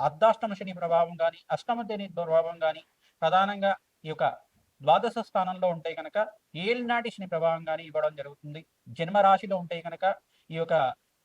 అర్ధాష్టమ శని ప్రభావం కానీ అష్టమ శని ప్రభావం కానీ ప్రధానంగా ఈ యొక్క ద్వాదశ స్థానంలో ఉంటే కనుక ఏలినాటి శని ప్రభావం కానీ ఇవ్వడం జరుగుతుంది. జన్మ రాశిలో ఉంటే కనుక ఈ యొక్క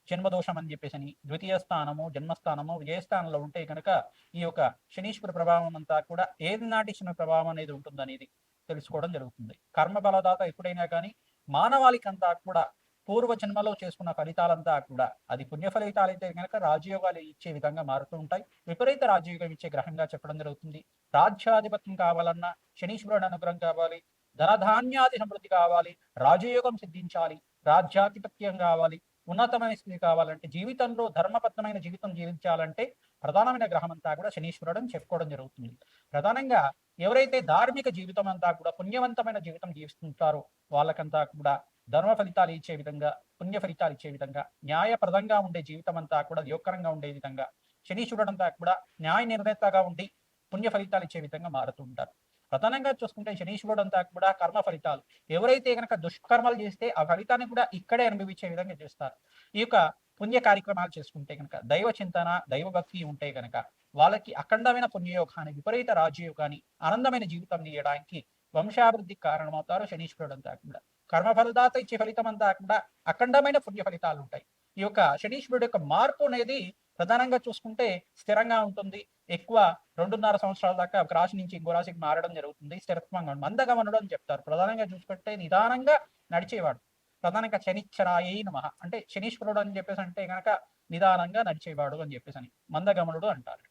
జన్మదోషం అని చెప్పేసి అని ద్వితీయ స్థానము జన్మస్థానము స్థానంలో ఉంటే కనుక ఈ యొక్క శనీశ్వర ప్రభావం అంతా కూడా ఏది నాటి శని ప్రభావం అనేది ఉంటుందనేది తెలుసుకోవడం జరుగుతుంది. కర్మ బలదాత ఎప్పుడైనా కానీ మానవాళికంతా కూడా పూర్వ జన్మలో చేసుకున్న ఫలితాలంతా కూడా అది పుణ్య ఫలితాలు అయితే కనుక రాజయోగాలు ఇచ్చే విధంగా మారుతూ ఉంటాయి. విపరీత రాజయోగం ఇచ్చే గ్రహంగా చెప్పడం జరుగుతుంది. రాజ్యాధిపత్యం కావాలన్నా శనీశ్వరుడు అనుగ్రహం కావాలి ధనధాన్యాది సమృద్ధి కావాలి రాజయోగం సిద్ధించాలి రాజ్యాధిపత్యం కావాలి ఉన్నతమైన స్థితి కావాలంటే జీవితంలో ధర్మబద్ధమైన జీవితం జీవించాలంటే ప్రధానమైన గ్రహం అంతా కూడా శనీశ్వరుడు అని చెప్పుకోవడం జరుగుతుంది. ప్రధానంగా ఎవరైతే ధార్మిక జీవితం అంతా కూడా పుణ్యవంతమైన జీవితం జీవిస్తుంటారో వాళ్ళకంతా కూడా ధర్మ ఫలితాలు ఇచ్చే విధంగా పుణ్య ఫలితాలు ఇచ్చే విధంగా న్యాయప్రదంగా ఉండే జీవితం అంతా కూడా యోగకరంగా ఉండే విధంగా శనీశ్వరుడు అంతా కూడా న్యాయ నిర్ణేతగా ఉండి పుణ్య ఫలితాలు ఇచ్చే విధంగా మారుతూ ఉంటారు. ప్రధానంగా చూసుకుంటే శనీశ్వరుడు అంతా కూడా కర్మ ఫలితాలు. ఎవరైతే కనుక దుష్కర్మలు చేస్తే ఆ ఫలితాన్ని కూడా ఇక్కడే అనుభవించే విధంగా చేస్తారు. ఈ యొక్క పుణ్య కార్యక్రమాలు చేసుకుంటే కనుక దైవ చింతన దైవ భక్తి ఉంటే కనుక వాళ్ళకి అఖండమైన పుణ్యయోగాన్ని విపరీత రాజయోగాన్ని ఆనందమైన జీవితం ఇవ్వడానికి వంశాభివృద్ధికి కారణమవుతారు శనీశ్వరుడు అంతా కూడా. కర్మఫలదాత ఇచ్చే ఫలితం అంతా కూడా అఖండమైన పుణ్య ఫలితాలు ఉంటాయి ఈ యొక్క శనీశ్వరుడు యొక్క మార్పు అనేది ప్రధానంగా చూసుకుంటే స్థిరంగా ఉంటుంది. ఎక్కువ రెండున్నర సంవత్సరాల దాకా ఒక రాశి నుంచి ఇంకో రాశికి మారడం జరుగుతుంది. స్థిరత్వంగా మందగమనుడు అని చెప్తారు. ప్రధానంగా చూసుకుంటే నిదానంగా నడిచేవాడు. ప్రధానంగా శనిచ్చరాయి నమ. అంటే శనీశ్వరుడు అని చెప్పేసి అంటే కనుక నిదానంగా నడిచేవాడు అని చెప్పేసి అని మందగమనుడు అంటారు.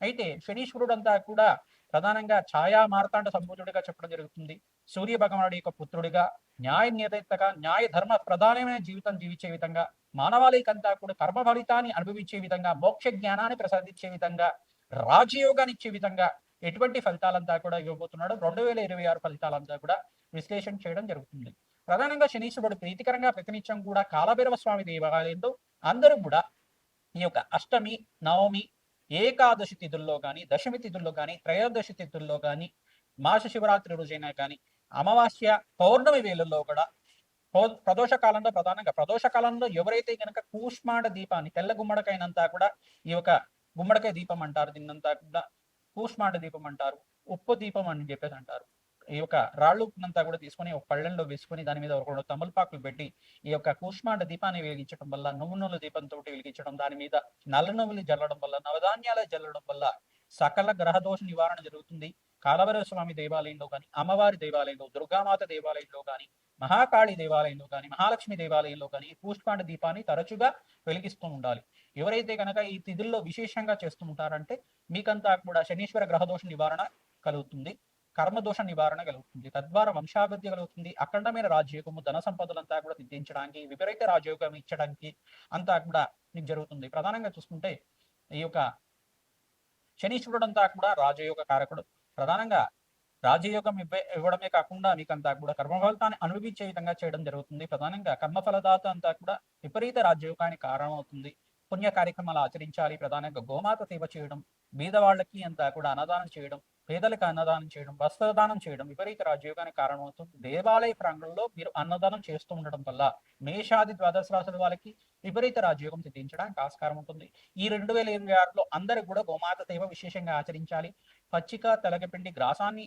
అయితే శనీశ్వరుడు అంతా కూడా ప్రధానంగా ఛాయా మార్తాండ సంభూజుడిగా చెప్పడం జరుగుతుంది. సూర్య భగవానుడి యొక్క పుత్రుడిగా న్యాయ నిరతగా న్యాయ ధర్మ ప్రధానమైన జీవితం జీవించే విధంగా మానవాళికంతా కూడా కర్మ ఫలితాన్ని అనుభవించే విధంగా మోక్ష జ్ఞానాన్ని ప్రసాదించే విధంగా రాజయోగాన్ని ఇచ్చే విధంగా ఎటువంటి ఫలితాలంతా కూడా ఇవ్వబోతున్నాడు. రెండు వేల ఇరవై ఆరు ఫలితాలంతా కూడా విశ్లేషణ చేయడం జరుగుతుంది. ప్రధానంగా శనీశ్వరుడు ప్రీతికరంగా ప్రతినిత్యం కూడా కాలభైరవ స్వామి దేవాలయంలో అందరూ కూడా ఈ యొక్క అష్టమి నవమి ఏకాదశి తిథుల్లో కానీ దశమి తిథుల్లో కానీ త్రయోదశి తిథుల్లో కానీ మాస శివరాత్రి రోజైనా కానీ అమావాస్య పౌర్ణమి వేళల్లో కూడా ప్రదోష కాలంలో ప్రధానంగా ప్రదోష కాలంలో ఎవరైతే కనుక కూష్మాండ దీపాన్ని తెల్ల గుమ్మడికాయనంతా కూడా ఈ యొక్క గుమ్మడికాయ దీపం అంటారు దీన్నంతా కూడా కూష్మాండ దీపం అంటారు ఉప్పు దీపం అని చెప్పేసి అంటారు. ఈ యొక్క రాళ్ళు ఉప్పునంతా కూడా తీసుకొని ఒక పళ్ళెంలో వేసుకొని దాని మీద ఒక రెండు తమలపాకులు పెట్టి ఈ యొక్క కూష్మాండ దీపాన్ని వెలిగించడం వల్ల నువ్వు నూనెల దీపంతో వెలిగించడం దాని మీద నల్ల నువ్వులు జల్లడం వల్ల నవధాన్యాలు జల్లడం వల్ల సకల గ్రహదోష నివారణ జరుగుతుంది. కాలవర స్వామి దేవాలయంలో కానీ అమ్మవారి దేవాలయంలో దుర్గామాత దేవాలయంలో కానీ మహాకాళి దేవాలయంలో కానీ మహాలక్ష్మి దేవాలయంలో కానీ ఈ పూష్పాండ దీపాన్ని తరచుగా వెలిగిస్తూ ఉండాలి. ఎవరైతే కనుక ఈ తిథుల్లో విశేషంగా చేస్తూ ఉంటారంటే మీకంతా కూడా శనీశ్వర గ్రహదోష నివారణ కలుగుతుంది. కర్మదోష నివారణ కలుగుతుంది. తద్వారా వంశాభివృద్ధి కలుగుతుంది. అఖండమైన రాజయోగము ధన సంపదలంతా కూడా సిద్ధించడానికి విపరీత రాజయోగం ఇచ్చడానికి అంతా కూడా మీకు జరుగుతుంది. ప్రధానంగా చూసుకుంటే ఈ యొక్క శనీశ్వరుడు అంతా కూడా రాజయోగ కారకుడు. ప్రధానంగా రాజయోగం ఇవ్వ ఇవ్వడమే కాకుండా మీకంతా కూడా కర్మఫలితాన్ని అనుభవించే విధంగా చేయడం జరుగుతుంది. ప్రధానంగా కర్మఫలదాత అంతా కూడా విపరీత రాజయోగానికి కారణమవుతుంది. పుణ్య కార్యక్రమాలు ఆచరించాలి. ప్రధానంగా గోమాత సేవ చేయడం బీదవాళ్ళకి అంతా కూడా అన్నదానం చేయడం పేదలకు అన్నదానం చేయడం వస్త్రదానం చేయడం విపరీత రాజయోగానికి కారణమవుతుంది దేవాలయ ప్రాంగణంలో మీరు అన్నదానం చేస్తూ ఉండడం వల్ల మేషాది ద్వాదశ రాశుల వాళ్ళకి విపరీత రాజయోగం సిద్ధించడానికి ఆస్కారం ఉంటుంది. ఈ రెండు వేల ఇరవై ఆరులో అందరూ కూడా గోమాత సేవ విశేషంగా ఆచరించాలి. పచ్చిక తెలగపిండి గ్రాసాన్ని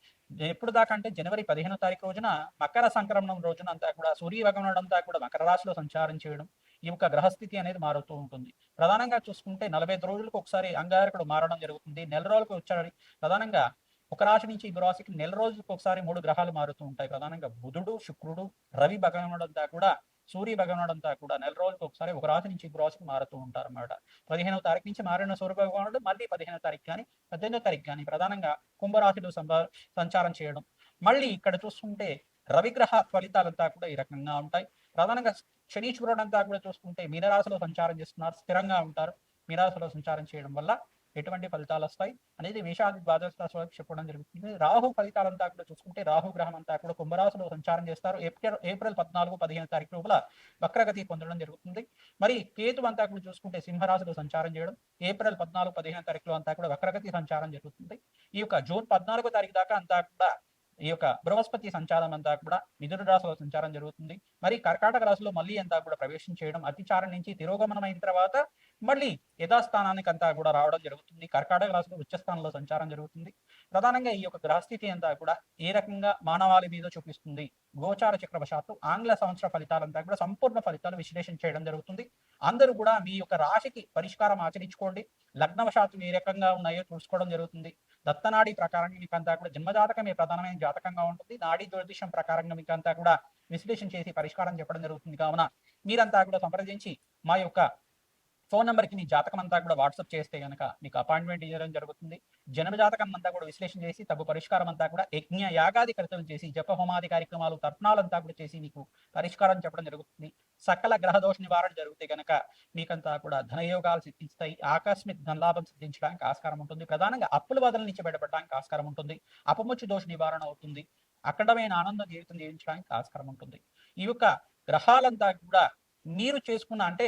ఎప్పుడు దాకా అంటే జనవరి పదిహేనో తారీఖు రోజున మకర సంక్రమణం రోజున అంతా కూడా సూర్య అంతా కూడా మకర రాశిలో సంచారం చేయడం ఈ యొక్క గ్రహస్థితి అనేది మారుతూ ఉంటుంది. ప్రధానంగా చూసుకుంటే నలభై ఐదు రోజులకు ఒకసారి అంగారకుడు మారడం జరుగుతుంది. నెల రోజులకు వచ్చాడు ప్రధానంగా ఒక రాశి నుంచి ఇంకో రాశికి నెల రోజులకు ఒకసారి మూడు గ్రహాలు మారుతూ ఉంటాయి. ప్రధానంగా బుధుడు శుక్రుడు రవి భగవానుడు అంతా కూడా సూర్య భగవానుడు అంతా కూడా నెల రోజులకు ఒకసారి ఒక రాశి నుంచి ఇంకో రాశికి మారుతూ ఉంటారు అన్నమాట పదిహేనవ తారీఖు నుంచి మారిన సూర్య భగవానుడు మళ్ళీ పదిహేనవ తారీఖు కానీ పద్దెనిమిదో తారీఖు కానీ ప్రధానంగా కుంభరాశిలో సంచారం చేయడం. మళ్ళీ ఇక్కడ చూసుకుంటే రవిగ్రహ ఫలితాలంతా కూడా ఈ రకంగా ఉంటాయి. ప్రధానంగా శనీశ్వరుడు అంతా కూడా చూసుకుంటే మీనరాశిలో సంచారం చేస్తున్నారు స్థిరంగా ఉంటారు. మీనరాశిలో సంచారం చేయడం వల్ల ఎటువంటి ఫలితాలు వస్తాయి అనేది మేషాది ద్వాదశ రాశి చెప్పడం జరుగుతుంది. రాహు ఫలితాలంతా కూడా చూసుకుంటే రాహు గ్రహం అంతా కూడా కుంభరాశిలో సంచారం చేస్తారు. ఏప్రిల్ ఏప్రిల్ పద్నాలుగు పదిహేను తారీఖు లోపల వక్రగతి పొందడం జరుగుతుంది. మరి కేతు అంతా కూడా చూసుకుంటే సింహరాశిలో సంచారం చేయడం ఏప్రిల్ పద్నాలుగు పదిహేను తారీఖులో అంతా కూడా వక్రగతి సంచారం జరుగుతుంది. ఈ యొక్క జూన్ పద్నాలుగో తారీఖు దాకా అంతా కూడా ఈ యొక్క బృహస్పతి సంచారం అంతా కూడా మిథున రాశిలో సంచారం జరుగుతుంది. మరి కర్కాటక రాశిలో మళ్ళీ అంతా కూడా ప్రవేశం చేయడం అతిచారం నుంచి తిరోగమనం అయిన తర్వాత మళ్ళీ యథాస్థానానికి అంతా కూడా రావడం జరుగుతుంది. కర్కాటక రాశిలో ఉచ్చస్థానంలో సంచారం జరుగుతుంది. ప్రధానంగా ఈ యొక్క గ్రహస్థితి అంతా కూడా ఏ రకంగా మానవాళి మీద చూపిస్తుంది? గోచార చక్రవశాత్తు ఆంగ్ల సంవత్సర ఫలితాలంతా కూడా సంపూర్ణ ఫలితాలు విశ్లేషణ చేయడం జరుగుతుంది. అందరూ కూడా మీ యొక్క రాశికి పరిష్కారం ఆచరించుకోండి. లగ్నవశాత్తు ఏ రకంగా ఉన్నాయో చూసుకోవడం జరుగుతుంది. దత్తనాడి ప్రకారంగా మీకు అంతా కూడా జన్మజాతకమే ప్రధానమైన జాతకంగా ఉంటుంది. నాడీ జ్యోతిషం ప్రకారంగా మీకు అంతా కూడా విశ్లేషణ చేసి పరిష్కారం చెప్పడం జరుగుతుంది. కావున మీరంతా కూడా సంప్రదించి మా యొక్క ఫోన్ నెంబర్కి నీ జాతకం అంతా కూడా వాట్సాప్ చేస్తే కనుక మీకు అపాయింట్మెంట్ ఇవ్వడం జరుగుతుంది. జన్మ జాతకం అంతా కూడా విశ్లేషణ చేసి తగు పరిష్కారం అంతా కూడా యజ్ఞ యాగాది కర్తలు చేసి జప హోమాది కార్యక్రమాలు తర్పణాలంతా కూడా చేసి నీకు పరిష్కారం చెప్పడం జరుగుతుంది. సకల గ్రహ దోష నివారణ జరిగితే కనుక మీకంతా కూడా ధనయోగాలు సిద్ధిస్తాయి. ఆకస్మిక ధనలాభం సిద్ధించడానికి ఆస్కారం ఉంటుంది. ప్రధానంగా అప్పుల వదల నుంచి బయటపడడానికి ఆస్కారం ఉంటుంది. అపముచ్చు దోష నివారణ అవుతుంది. అఖండమైన ఆనందం జీవితం జీవించడానికి ఆస్కారం ఉంటుంది. ఈ యొక్క గ్రహాలంతా కూడా మీరు చేసుకున్న అంటే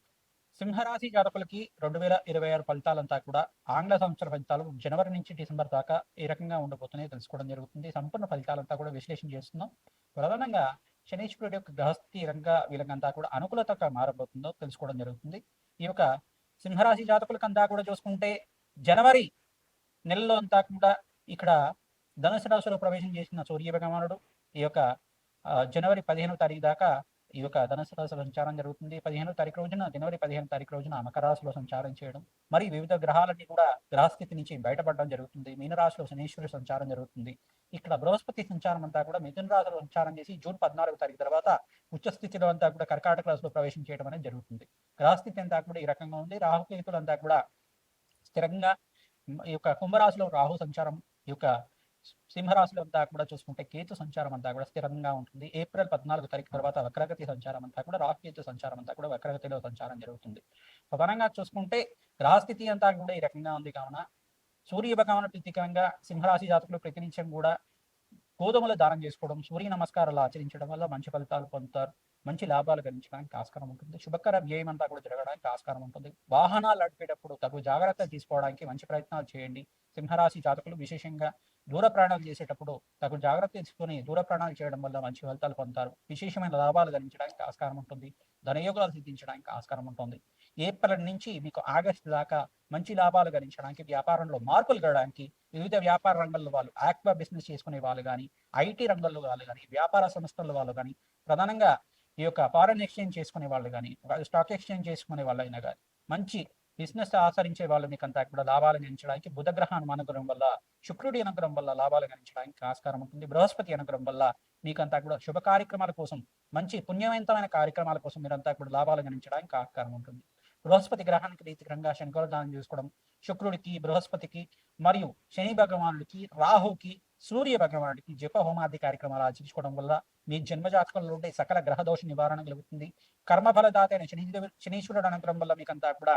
సింహరాశి జాతకులకి రెండు వేల ఇరవై ఆరు ఫలితాలంతా కూడా ఆంగ్ల సంవత్సర ఫలితాలు జనవరి నుంచి డిసెంబర్ దాకా ఏ రకంగా ఉండబోతున్నాయి తెలుసుకోవడం జరుగుతుంది. సంపూర్ణ ఫలితాలంతా కూడా విశ్లేషణ చేస్తున్నాం. ప్రధానంగా శనీశ్వరుడు యొక్క గ్రహస్థితి రంగ వీళ్ళకంతా కూడా అనుకూలతగా మారబోతుందో తెలుసుకోవడం జరుగుతుంది. ఈ యొక్క సింహరాశి జాతకులకంతా కూడా చూసుకుంటే జనవరి నెలలో అంతా కూడా ఇక్కడ ధనుసు రాశిలో ప్రవేశం చేసిన సూర్య భగవానుడు ఈ యొక్క జనవరి పదిహేనవ తారీఖు దాకా ఈ యొక్క ధనస్సు రాశిలో సంచారం జరుగుతుంది. పదిహేనో తారీఖు రోజున జనవరి పదిహేను తారీఖు రోజున మకర రాశిలో సంచారం చేయడం మరి వివిధ గ్రహాలన్నీ కూడా గ్రహస్థితి నుంచి బయటపడడం జరుగుతుంది. మీనరాశిలో శనీశ్వరుడు సంచారం జరుగుతుంది. ఇక్కడ బృహస్పతి సంచారం అంతా కూడా మిథున రాశిలో సంచారం చేసి జూన్ పద్నాలుగు తారీఖు తర్వాత ఉచ్చస్థితిలో అంతా కూడా కర్కాటక రాశిలో ప్రవేశం చేయడం అనేది జరుగుతుంది. గ్రహస్థితి అంతా కూడా ఈ రకంగా ఉంది. రాహుకేతులు అంతా కూడా స్థిరంగా ఈ యొక్క కుంభరాశిలో రాహు సంచారం ఈ యొక్క సింహరాశిలో అంతా కూడా చూసుకుంటే కేతు సంచారం అంతా కూడా స్థిరంగా ఉంటుంది. ఏప్రిల్ పద్నాలుగు తారీఖు తర్వాత వక్రగతి సంచారం అంతా కూడా రాహుకేతు సంచారం అంతా కూడా వక్రగతిలో సంచారం జరుగుతుంది. ప్రధానంగా చూసుకుంటే గ్రహస్థితి అంతా కూడా ఈ రకంగా ఉంది. కావున సూర్య భగవాను ప్రతీకంగా సింహరాశి జాతకులు ప్రతినిత్యం కూడా గోధుమలు దానం చేసుకోవడం సూర్య నమస్కారాలు ఆచరించడం వల్ల మంచి ఫలితాలు పొందుతారు. మంచి లాభాలు గణించడానికి ఆస్కారం ఉంటుంది. శుభకర వ్యయం అంతా కూడా జరగడానికి ఆస్కారం ఉంటుంది. వాహనాలు నడిపేటప్పుడు తగు జాగ్రత్తలు తీసుకోవడానికి మంచి ప్రయత్నాలు చేయండి. సింహరాశి జాతకులు విశేషంగా దూర ప్రయాణాలు చేసేటప్పుడు తగు జాగ్రత్త తీసుకొని దూర ప్రయాణాలు చేయడం వల్ల మంచి ఫలితాలు పొందుతారు. విశేషమైన లాభాలు గణించడానికి ఆస్కారం ఉంటుంది. ధనయోగాలు సిద్ధించడానికి ఆస్కారం ఉంటుంది. ఏప్రిల్ నుంచి మీకు ఆగస్టు దాకా మంచి లాభాలు గణించడానికి వ్యాపారంలో మార్పులు గడడానికి వివిధ వ్యాపార రంగంలో వాళ్ళు ఆక్వా బిజినెస్ చేసుకునే వాళ్ళు కానీ ఐటీ రంగంలో వాళ్ళు కానీ వ్యాపార సంస్థల వాళ్ళు కానీ ప్రధానంగా ఈ యొక్క ఫారెన్ ఎక్స్చేంజ్ చేసుకునే వాళ్ళు కానీ స్టాక్ ఎక్స్చేంజ్ చేసుకునే వాళ్ళైనా కానీ మంచి బిజినెస్ ఆచరించే వాళ్ళు మీకు అంతా కూడా లాభాలు గణించడానికి బుధ అనుగ్రహం వల్ల శుక్రుడి అనుగ్రహం వల్ల లాభాలు గణించడానికి ఆస్కారం ఉంటుంది. బృహస్పతి అనుగ్రహం వల్ల మీకంతా కూడా శుభ కార్యక్రమాల కోసం మంచి పుణ్యవంతమైన కార్యక్రమాల కోసం మీరంతా కూడా లాభాలు గణించడానికి ఆస్కారం ఉంటుంది. బృహస్పతి గ్రహానికి రీతికరంగా శనికోల దానం చేసుకోవడం శుక్రుడికి బృహస్పతికి మరియు శని భగవానుడికి రాహుకి సూర్య భగవానుడికి జప హోమాది కార్యక్రమాలు ఆచరించుకోవడం వల్ల మీ జన్మజాతకంలో ఉండే సకల గ్రహ దోష నివారణ కలుగుతుంది. కర్మఫలదాత అయిన శని శనీశ్వరుడు అనుగ్రహం వల్ల మీకంతా కూడా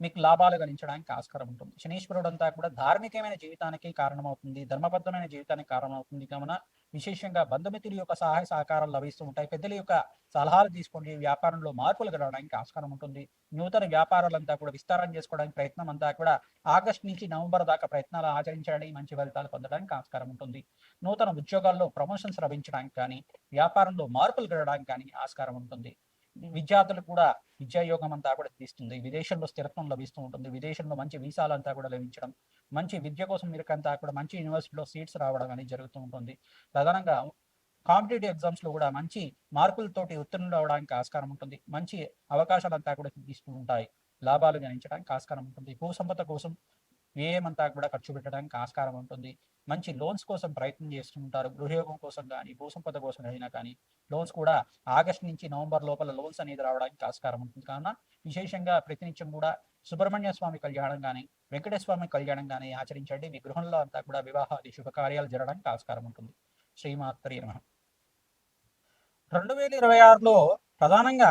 మీకు లాభాలు గణించడానికి ఆస్కారం ఉంటుంది. శనీశ్వరుడు అంతా కూడా ధార్మికమైన జీవితానికి కారణమవుతుంది. ధర్మబద్ధమైన జీవితానికి కారణమవుతుంది. కావున విశేషంగా బంధుమిత్రుల యొక్క సహాయ సహకారాలు లభిస్తూ ఉంటాయి. పెద్దల యొక్క సలహాలు తీసుకోండి. వ్యాపారంలో మార్పులు కలగడానికి ఆస్కారం ఉంటుంది. నూతన వ్యాపారాలంతా కూడా విస్తారం చేసుకోవడానికి ప్రయత్నం అంతా కూడా ఆగస్టు నుంచి నవంబర్ దాకా ప్రయత్నాలు ఆచరించడానికి మంచి ఫలితాలు పొందడానికి ఆస్కారం ఉంటుంది. నూతన ఉద్యోగాల్లో ప్రమోషన్స్ లభించడానికి కానీ వ్యాపారంలో మార్పులు కలగడానికి కానీ ఆస్కారం ఉంటుంది. విద్యార్థులు కూడా విద్యాయోగం అంతా కూడా తీస్తుంది విదేశంలో స్థిరత్వం లభిస్తూ ఉంటుంది. విదేశంలో మంచి వీసాలు అంతా కూడా లభించడం మంచి విద్య కోసం మీరుకంతా కూడా మంచి యూనివర్సిటీలో సీట్స్ రావడం అనేది జరుగుతూ ఉంటుంది. ప్రధానంగా కాంపిటేటివ్ ఎగ్జామ్స్లో కూడా మంచి మార్కులతోటి ఉత్తీర్ణులు అవడానికి ఆస్కారం ఉంటుంది. మంచి అవకాశాలు అంతా కూడా తీస్తూ ఉంటాయి. లాభాలు గణించడానికి ఆస్కారం ఉంటుంది. భూ సంపద కోసం వ్యయమంతా కూడా ఖర్చు పెట్టడానికి ఆస్కారం ఉంటుంది. మంచి లోన్స్ కోసం ప్రయత్నం చేస్తుంటారు. గృహయోగం కోసం కానీ భూసంపద కోసం అయినా కానీ లోన్స్ కూడా ఆగస్ట్ నుంచి నవంబర్ లోపల లోన్స్ అనేది రావడానికి ఆస్కారం ఉంటుంది. కావున విశేషంగా ప్రతినిత్యం కూడా సుబ్రహ్మణ్య స్వామి కళ్యాణం కానీ వెంకటేశ్వర స్వామి కళ్యాణం కానీ ఆచరించండి. మీ గృహంలో అంతా కూడా వివాహాది శుభకార్యాలు జరగడానికి ఆస్కారం ఉంటుంది. శ్రీమాత్రి నమ. రెండు వేల ఇరవై ఆరులో ప్రధానంగా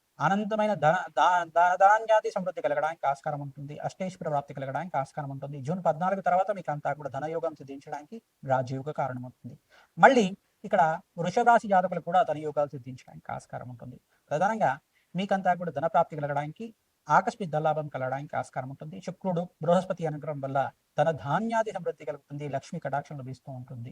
అనంతమైన ధన ధాన్యాది సమృద్ధి కలగడానికి ఆస్కారం ఉంటుంది. అష్టేశ్వర ప్రాప్తి కలగడానికి ఆస్కారం ఉంటుంది. జూన్ పద్నాలుగు తర్వాత మీకు అంతా కూడా ధనయోగం సిద్ధించడానికి రాజయోగ కారణమవుతుంది మళ్ళీ ఇక్కడ వృషభరాశి జాతకులు కూడా ధనయోగాలు సిద్ధించడానికి ఆస్కారం ఉంటుంది. ప్రధానంగా మీకంతా కూడా ధన ప్రాప్తి కలగడానికి ఆకస్మిక ధనలాభం కలగడానికి ఆస్కారం ఉంటుంది. శుక్రుడు బృహస్పతి అనుగ్రహం వల్ల ధన ధాన్యాది సమృద్ధి కలుగుతుంది. లక్ష్మి కటాక్షం లభిస్తూ ఉంటుంది.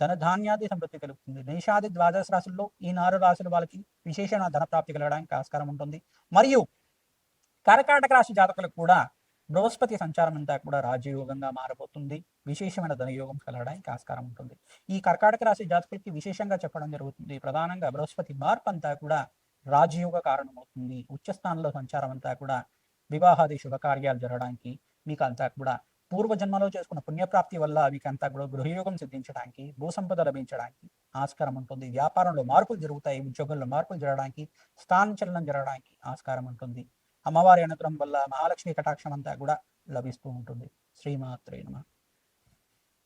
ధన ధాన్యాది సమృద్ధి కలుగుతుంది. మేషాది ద్వాదశ రాశుల్లో ఈ నారు రాశుల వాళ్ళకి విశేషమైన ధన ప్రాప్తి కలగడానికి ఆస్కారం ఉంటుంది. మరియు కర్కాటక రాశి జాతకులకు కూడా బృహస్పతి సంచారం అంతా కూడా రాజయోగంగా మారబోతుంది. విశేషమైన ధనయోగం కలగడానికి ఆస్కారం ఉంటుంది. ఈ కర్కాటక రాశి జాతకులకి విశేషంగా చెప్పడం జరుగుతుంది. ప్రధానంగా బృహస్పతి మార్పు అంతా కూడా రాజయోగ కారణమవుతుంది. ఉచ్చస్థానంలో సంచారం అంతా కూడా వివాహాది శుభకార్యాలు జరగడానికి మీకు అంతా కూడా పూర్వజన్మలో చేసుకున్న పుణ్యప్రాప్తి వల్ల వీకంతా అంతా కూడా గృహయోగం సిద్ధించడానికి భూసంపద లభించడానికి ఆస్కారం ఉంటుంది. వ్యాపారంలో మార్పులు జరుగుతాయి ఉద్యోగంలో మార్పులు జరగడానికి స్థానచలనం జరగడానికి ఆస్కారం ఉంటుంది. అమ్మవారి అనుగ్రహం వల్ల మహాలక్ష్మి కటాక్షం అంతా కూడా లభిస్తూ ఉంటుంది. శ్రీమాత్రే నమ.